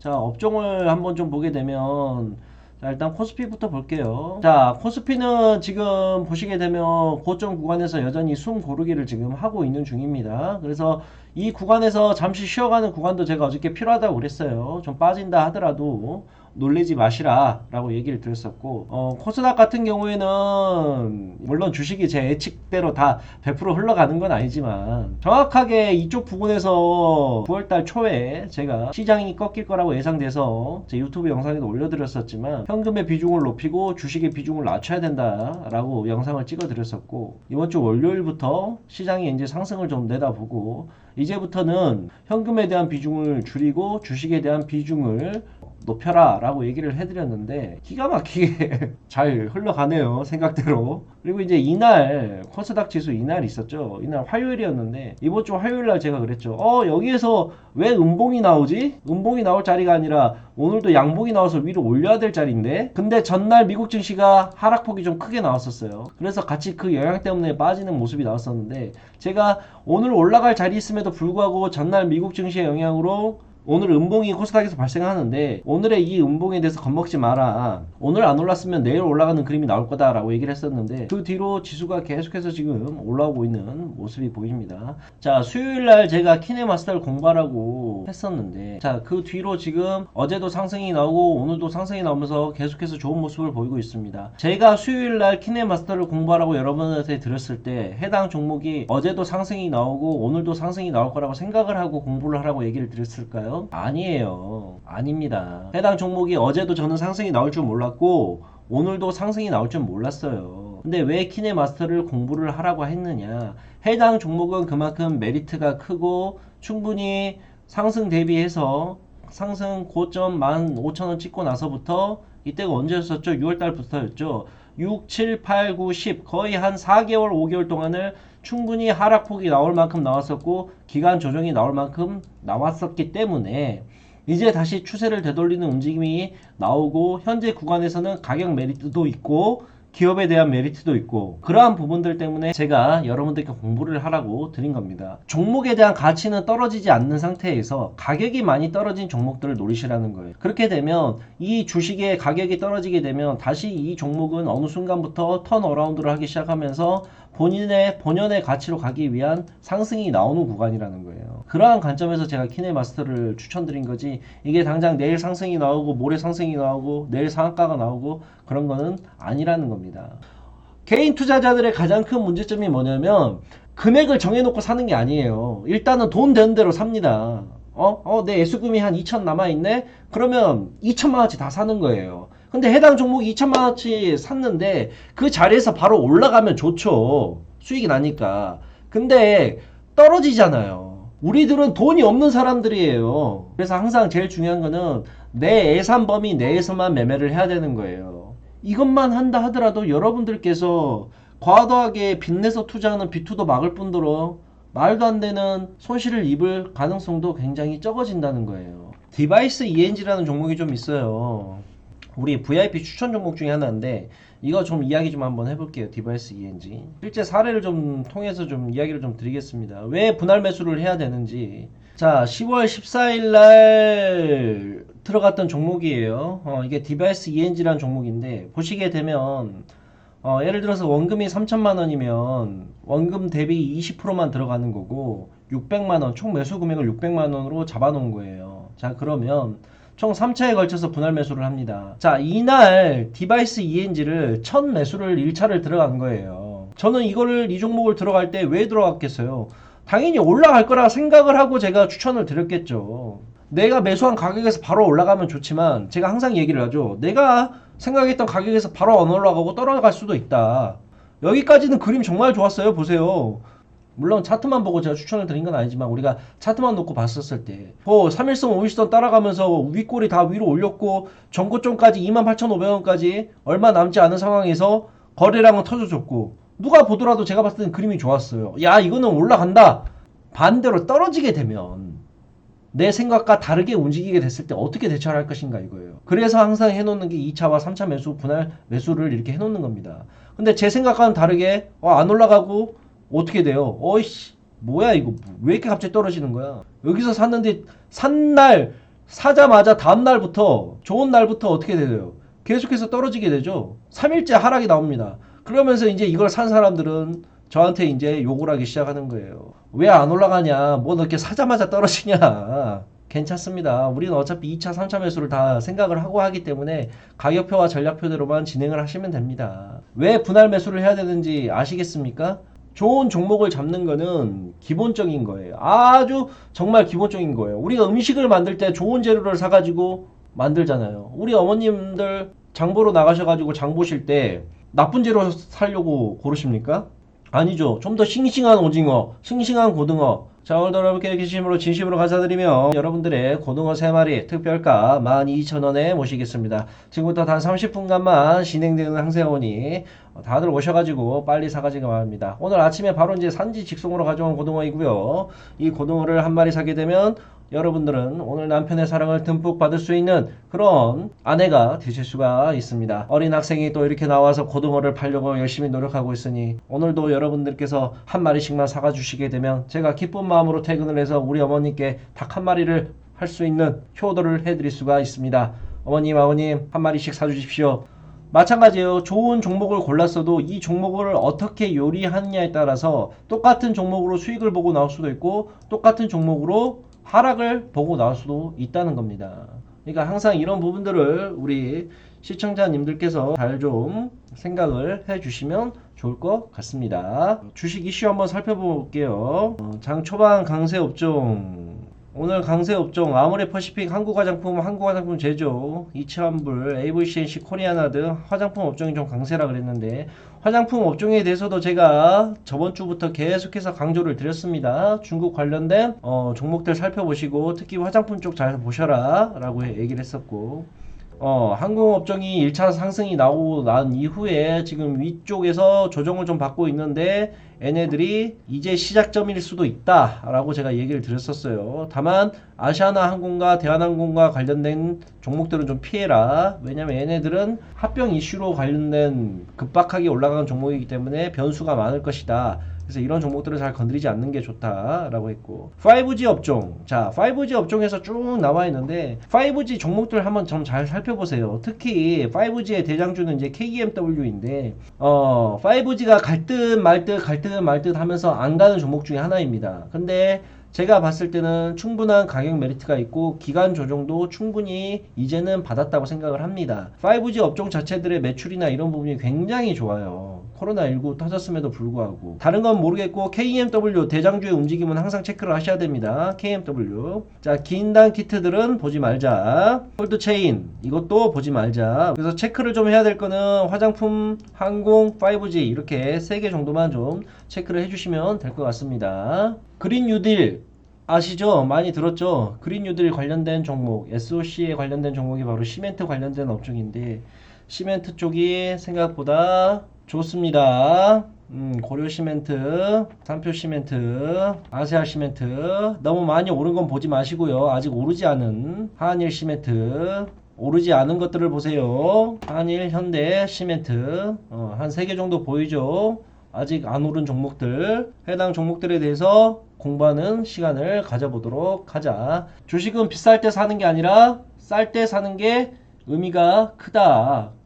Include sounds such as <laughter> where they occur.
자, 업종을 한번 좀 보게 되면 자, 일단 코스피부터 볼게요. 자, 코스피는 지금 보시게 되면 고점 구간에서 여전히 숨 고르기를 지금 하고 있는 중입니다. 그래서 이 구간에서 잠시 쉬어가는 구간도 제가 어저께 필요하다고 그랬어요. 좀 빠진다 하더라도 놀리지 마시라 라고 얘기를 드렸었고 어, 코스닥 같은 경우에는 물론 주식이 제 예측대로 다 100% 흘러가는 건 아니지만 정확하게 이쪽 부분에서 9월달 초에 제가 시장이 꺾일 거라고 예상돼서 제 유튜브 영상에도 올려드렸었지만 현금의 비중을 높이고 주식의 비중을 낮춰야 된다 라고 영상을 찍어드렸었고 이번 주 월요일부터 시장이 이제 상승을 좀 내다보고 이제부터는 현금에 대한 비중을 줄이고 주식에 대한 비중을 높여라 라고 얘기를 해드렸는데 기가 막히게 <laughs> 잘 흘러가네요 생각대로. 그리고 이제 이날 코스닥 지수 이날 있었죠. 이날 화요일이었는데 이번 주 화요일 날 제가 그랬죠. 어 여기에서 왜 음봉이 나오지? 음봉이 나올 자리가 아니라 오늘도 양봉이 나와서 위로 올려야 될 자리인데? 근데 전날 미국 증시가 하락폭이 좀 크게 나왔었어요. 그래서 같이 그 영향 때문에 빠지는 모습이 나왔었는데 제가 오늘 올라갈 자리 있음에도 불구하고 전날 미국 증시의 영향으로 오늘 음봉이 코스닥에서 발생하는데 오늘의 이 음봉에 대해서 겁먹지 마라. 오늘 안 올랐으면 내일 올라가는 그림이 나올 거다 라고 얘기를 했었는데 그 뒤로 지수가 계속해서 지금 올라오고 있는 모습이 보입니다. 자 수요일 날 제가 키네마스터를 공부하라고 했었는데 자 그 뒤로 지금 어제도 상승이 나오고 오늘도 상승이 나오면서 계속해서 좋은 모습을 보이고 있습니다. 제가 수요일 날 키네마스터를 공부하라고 여러분한테 드렸을 때 해당 종목이 어제도 상승이 나오고 오늘도 상승이 나올 거라고 생각을 하고 공부를 하라고 얘기를 드렸을까요? 아니에요. 아닙니다. 해당 종목이 어제도 저는 상승이 나올 줄 몰랐고 오늘도 상승이 나올 줄 몰랐어요. 근데 왜 키네마스터를 공부를 하라고 했느냐? 해당 종목은 그만큼 메리트가 크고 충분히 상승 대비해서 상승 고점 15,000원 찍고 나서부터 이때가 언제였었죠? 6월달부터였죠. 6, 7, 8, 9, 10 거의 한 4개월, 5개월 동안을 충분히 하락폭이 나올 만큼 나왔었고 기간 조정이 나올 만큼 나왔었기 때문에 이제 다시 추세를 되돌리는 움직임이 나오고 현재 구간에서는 가격 메리트도 있고 기업에 대한 메리트도 있고 그러한 부분들 때문에 제가 여러분들께 공부를 하라고 드린 겁니다. 종목에 대한 가치는 떨어지지 않는 상태에서 가격이 많이 떨어진 종목들을 노리시라는 거예요. 그렇게 되면 이 주식의 가격이 떨어지게 되면 다시 이 종목은 어느 순간부터 턴 어라운드를 하기 시작하면서 본인의 본연의 가치로 가기 위한 상승이 나오는 구간이라는 거예요. 그러한 관점에서 제가 키네마스터를 추천드린 거지 이게 당장 내일 상승이 나오고 모레 상승이 나오고 내일 상한가가 나오고 그런 거는 아니라는 겁니다. 개인 투자자들의 가장 큰 문제점이 뭐냐면 금액을 정해놓고 사는 게 아니에요. 일단은 돈 되는 대로 삽니다. 어? 어, 내 예수금이 한 2천 남아있네? 그러면 2천만 원치 다 사는 거예요. 근데 해당 종목이 2천만 원치 샀는데 그 자리에서 바로 올라가면 좋죠. 수익이 나니까. 근데 떨어지잖아요. 우리들은 돈이 없는 사람들이에요. 그래서 항상 제일 중요한 거는 내 예산 범위 내에서만 매매를 해야 되는 거예요. 이것만 한다 하더라도 여러분들께서 과도하게 빚내서 투자하는 비투도 막을 뿐더러 말도 안 되는 손실을 입을 가능성도 굉장히 적어진다는 거예요. 디바이스 ENG라는 종목이 좀 있어요. 우리 VIP 추천 종목 중에 하나인데 이거 좀 이야기 좀 한번 해볼게요. 디바이스 ENG. 실제 사례를 좀 통해서 좀 이야기를 좀 드리겠습니다. 왜 분할 매수를 해야 되는지. 자, 10월 14일 날 들어갔던 종목이에요. 어, 이게 디바이스 ENG라는 종목인데 보시게 되면 어, 예를 들어서 원금이 3천만 원이면 원금 대비 20%만 들어가는 거고 600만 원, 총 매수 금액을 600만 원으로 잡아놓은 거예요. 자, 그러면 총 3차에 걸쳐서 분할 매수를 합니다. 자, 이날 디바이스 ENG를 첫 매수를 1차를 들어간 거예요. 저는 이거를 이 종목을 들어갈 때 왜 들어갔겠어요? 당연히 올라갈 거라 생각을 하고 제가 추천을 드렸겠죠. 내가 매수한 가격에서 바로 올라가면 좋지만 제가 항상 얘기를 하죠. 내가 생각했던 가격에서 바로 안 올라가고 떨어갈 수도 있다. 여기까지는 그림 정말 좋았어요. 보세요. 물론 차트만 보고 제가 추천을 드린 건 아니지만 우리가 차트만 놓고 봤었을 때뭐 3일선 5일선 따라가면서 윗골이 다 위로 올렸고 전고점까지 28,500원까지 얼마 남지 않은 상황에서 거래량은 터져줬고 누가 보더라도 제가 봤을 때는 그림이 좋았어요. 야 이거는 올라간다. 반대로 떨어지게 되면 내 생각과 다르게 움직이게 됐을 때 어떻게 대처를 할 것인가 이거예요. 그래서 항상 해놓는 게 2차와 3차 매수 분할 매수를 이렇게 해놓는 겁니다. 근데 제 생각과는 다르게 어, 안 올라가고 어떻게 돼요? 어이씨 뭐야 이거 왜 이렇게 갑자기 떨어지는 거야? 여기서 샀는데 산 날 사자마자 다음 날부터 좋은 날부터 어떻게 돼요? 계속해서 떨어지게 되죠. 3일째 하락이 나옵니다. 그러면서 이제 이걸 산 사람들은 저한테 이제 욕을 하기 시작하는 거예요. 왜 안 올라가냐? 뭐 이렇게 사자마자 떨어지냐? 괜찮습니다. 우리는 어차피 2차, 3차 매수를 다 생각을 하고 하기 때문에 가격표와 전략표대로만 진행을 하시면 됩니다. 왜 분할 매수를 해야 되는지 아시겠습니까? 좋은 종목을 잡는 거는 기본적인 거예요. 아주 정말 기본적인 거예요. 우리가 음식을 만들 때 좋은 재료를 사가지고 만들잖아요. 우리 어머님들 장보러 나가셔가지고 장 보실 때 나쁜 재료 사려고 고르십니까? 아니죠. 좀 더 싱싱한 오징어, 싱싱한 고등어. 자, 오늘도 여러분께 계심으로 진심으로 감사드리며 여러분들의 고등어 3마리 특별가 12,000원에 모시겠습니다. 지금부터 단 30분간만 진행되는 항세원이 다들 오셔가지고 빨리 사가지고 말합니다. 오늘 아침에 바로 이제 산지 직송으로 가져온 고등어이고요. 이 고등어를 한 마리 사게 되면 여러분들은 오늘 남편의 사랑을 듬뿍 받을 수 있는 그런 아내가 되실 수가 있습니다. 어린 학생이 또 이렇게 나와서 고등어를 팔려고 열심히 노력하고 있으니 오늘도 여러분들께서 한 마리씩만 사가 주시게 되면 제가 기쁜 마음으로 퇴근을 해서 우리 어머님께 닭 한 마리를 할 수 있는 효도를 해드릴 수가 있습니다. 어머님, 아버님 한 마리씩 사주십시오. 마찬가지예요. 좋은 종목을 골랐어도 이 종목을 어떻게 요리하느냐에 따라서 똑같은 종목으로 수익을 보고 나올 수도 있고 똑같은 종목으로 하락을 보고 나올 수도 있다는 겁니다. 그러니까 항상 이런 부분들을 우리 시청자님들께서 잘 좀 생각을 해 주시면 좋을 것 같습니다. 주식 이슈 한번 살펴볼게요. 어, 장 초반 강세 업종 오늘 강세 업종 아모레 퍼시픽 한국 화장품, 한국 화장품 제조, 이치환불, AVCNC 코리아나 등 화장품 업종이 좀 강세라 그랬는데 화장품 업종에 대해서도 제가 저번 주부터 계속해서 강조를 드렸습니다. 중국 관련된 어, 종목들 살펴보시고 특히 화장품 쪽 잘 보셔라 라고 얘기를 했었고 어, 항공업종이 1차 상승이 나오고 난 이후에 지금 위쪽에서 조정을 좀 받고 있는데 얘네들이 이제 시작점일 수도 있다 라고 제가 얘기를 드렸었어요. 다만 아시아나 항공과 대한항공과 관련된 종목들은 좀 피해라. 왜냐면 얘네들은 합병 이슈로 관련된 급박하게 올라가는 종목이기 때문에 변수가 많을 것이다. 그래서 이런 종목들을 잘 건드리지 않는 게 좋다라고 했고 5G 업종 자 5G 업종에서 쭉 나와 있는데 5G 종목들 한번 좀 잘 살펴보세요 특히 5G의 대장주는 이제 KMW인데 어 5G가 갈 듯 말 듯 갈 듯 말 듯 하면서 안 가는 종목 중에 하나입니다 근데 제가 봤을 때는 충분한 가격 메리트가 있고 기간 조정도 충분히 이제는 받았다고 생각을 합니다. 5G 업종 자체들의 매출이나 이런 부분이 굉장히 좋아요. 코로나19 터졌음에도 불구하고 다른 건 모르겠고 KMW 대장주의 움직임은 항상 체크를 하셔야 됩니다. KMW 자 긴단 키트들은 보지 말자. 홀드 체인 이것도 보지 말자. 그래서 체크를 좀 해야 될 거는 화장품, 항공, 5G 이렇게 세개 정도만 좀 체크를 해주시면 될 것 같습니다. 그린 뉴딜 아시죠? 많이 들었죠? 그린 뉴딜 관련된 종목, SOC에 관련된 종목이 바로 시멘트 관련된 업종인데 시멘트 쪽이 생각보다 좋습니다. 음, 고려 시멘트, 삼표 시멘트, 아세아 시멘트 너무 많이 오른 건 보지 마시고요. 아직 오르지 않은 한일 시멘트 오르지 않은 것들을 보세요. 한일, 현대, 시멘트 어, 한세개 정도 보이죠? 아직 안 오른 종목들 해당 종목들에 대해서 공부하는 시간을 가져보도록 하자. 주식은 비쌀 때 사는 게 아니라 쌀 때 사는 게 의미가 크다.